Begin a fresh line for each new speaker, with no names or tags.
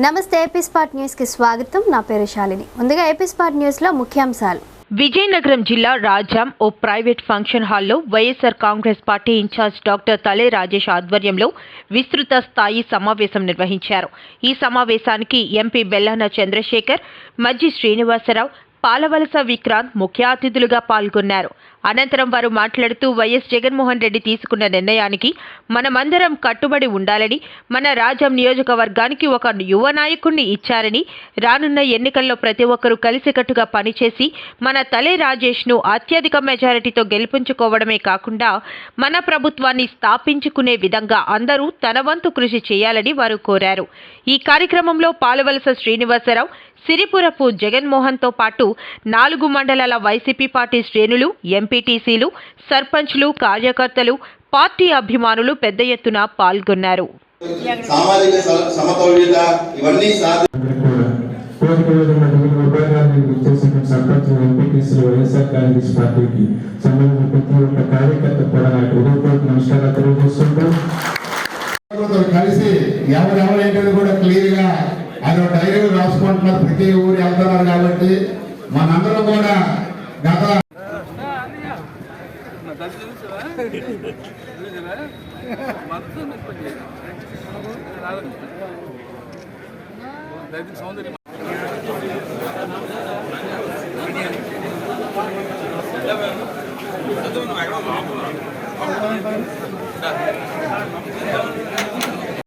నమస్తే ఎపిస్పాట్ న్యూస్కి స్వాగతం. నా పేరు శాలిని. ముందుగా ఎపిస్పాట్ న్యూస్లో ముఖ్యాంశాలు.
విజయనగరం జిల్లా రాజాం ఓ ప్రైవేట్ ఫంక్షన్ హాల్లో YSR Congress party in charge doctor Thale Rajesh ఆధ్వర్యంలో విస్తృత స్థాయి సమావేశం నిర్వహించారు. ఈ సమావేశానికి ఎంపీ బెల్లాన చంద్రశేఖర్ మజ్జి శ్రీనివాసరావు పాలవలస విక్రాంత్ ముఖ్య అతిథులుగా పాల్గొన్నారు. అనంతరం వారు మాట్లాడుతూ వైఎస్ జగన్మోహన్ రెడ్డి తీసుకున్న నిర్ణయానికి మనమందరం కట్టుబడి ఉండాలని మన రాజం నియోజకవర్గానికి ఒక యువ నాయకుణ్ణి ఇచ్చారని రానున్న ఎన్నికల్లో ప్రతి ఒక్కరూ కలిసికట్టుగా పనిచేసి మన తలే రాజేష్ను అత్యధిక మెజారిటీతో గెలిపించుకోవడమే కాకుండా మన ప్రభుత్వాన్ని స్థాపించుకునే విధంగా అందరూ తన వంతు కృషి చేయాలని వారు కోరారు. ఈ కార్యక్రమంలో పాలవలస శ్రీనివాసరావు సిరిపురపు జగన్మోహన్తో పాటు నాలుగు మండలాల వైసీపీ పార్టీ శ్రేణులు ఎంపీటీసీలు సర్పంచ్లు కార్యకర్తలు పార్టీ అభిమానులు పెద్ద ఎత్తున పాల్గొన్నారు.
సామాజిక స- సమతౌల్యత ఇవన్నీ సాధి
అందరికీ కూడా కోరిక విధంగా మిగిలిన ఉపయోగాలను ఇచ్చేసిన సర్పంచ్ ఎంపీటీసీలు వైఎస్ఆర్ కాంగ్రెస్ పార్టీకి సంబంధించిన ప్రతి ఒక్క కార్యకర్త కూడా నాకు హృదయపూర్వక నమస్కారాలు తెలియజేస్తుంటూ
ప్రభుత్వం కలిసి ఎవరెవరు ఏంటది కూడా ప్రతి ఊరు వెళ్తున్నారు కాబట్టి మనందరం కూడా గత
సౌందర్యం